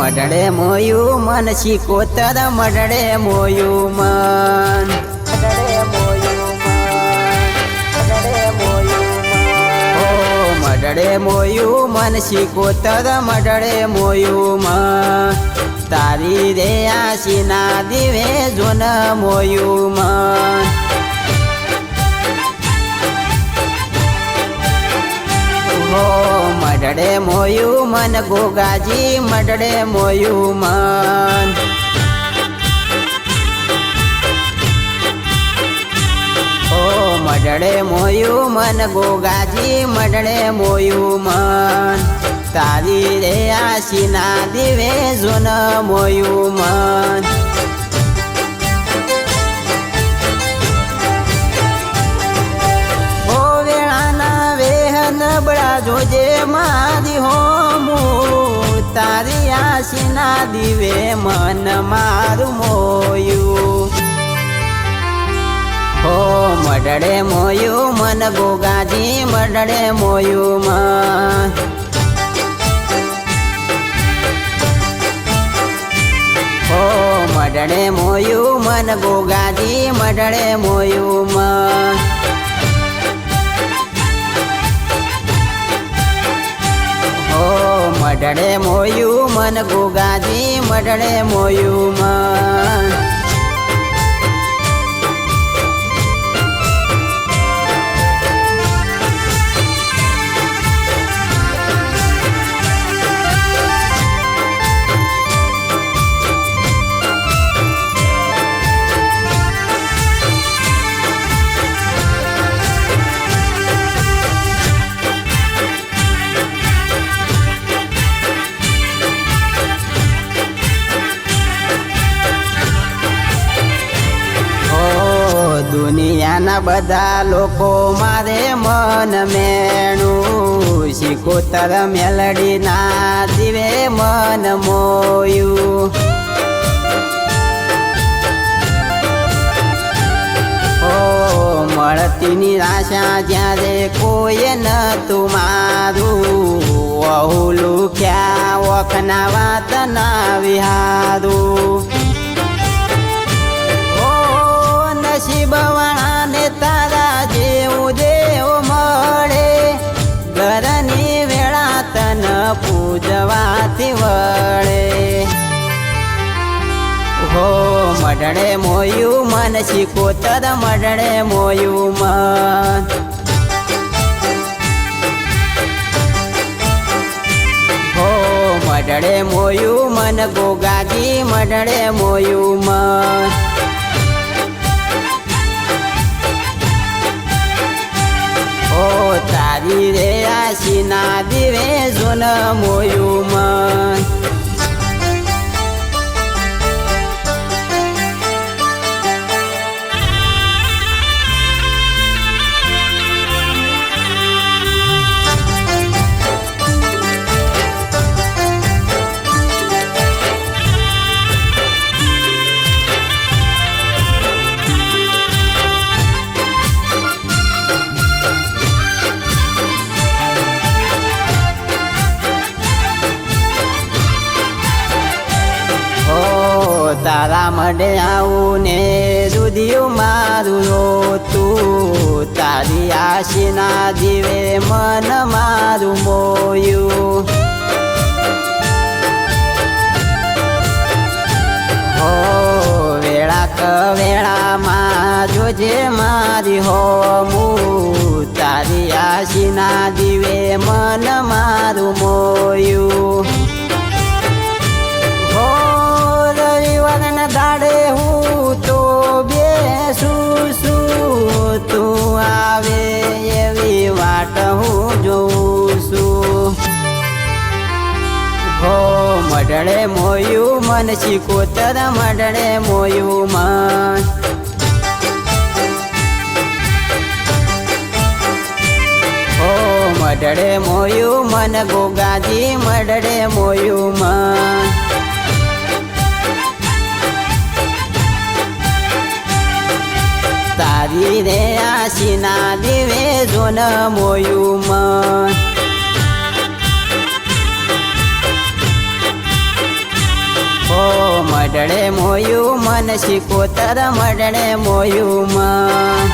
મઢડે મોયું મન શીકોતર મઢડે મોયું મન. મઢડે મોયું મન શીકોતર મઢડે મોયું મન. તારી રે આશીના દિવે જોન મોયું મન. મોયું મન ગોગાજી મડડે મોયું મન. ઓ મઢડે મોયું મન ગોગાજી મઢડે મોયું મન. તારી રે આશીના દિવે જોન મોયું મન. જોજે મારી હોમું, તારી આશીના દિવે મન મારું મોયું. હો, મડડે મોયું મન ગોગાજી મડડે મોયું મન. હો, મડડે મોયું મન ગોગાજી મડડે મોયું મન. મઢડે મોયું મન ગોગાજી મઢડે મોયું મન. દુનિયાના બધા લોકો મારે મન મેણું. શીખોતર મેલડી ના દિવે મન મોયું. ઓ મળતી નિરાશા જ્યારે કોઈ નતું મારું. વહુલું ક્યાં વખના વાત ના વિહારું. મઢડે મોયું મન, શીખોતર મડણે મોયું મન. હો મડણે મોયું મન ગોગાજી મડણે મોયું મન. ઓ તારી રે આશીના દિવે જોન મોયું મન. તારા મઢે આવું ને રુધિયું મારું રોતું તારી આશીના જીવે મન મારું મોયું. હો વેળા ક વેળામાં જોજે મારી હોમું તારી આશીના દીવે મન મારું મોયું. મઢડે મોયું મન શીખોતર મંડળે મોયું મન. હો મઢડે મોયું મન, ગોગાજી મડળે મોયું મન. તારી રે આશીના દિવે જોન મોયું મન. મડળે મોયું મન શિકોતર મડળે મોયું માં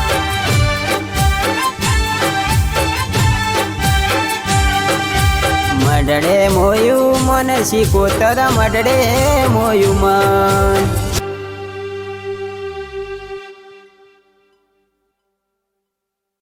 મડળે મોયું મન શિકોતર મડળે મોયું મન.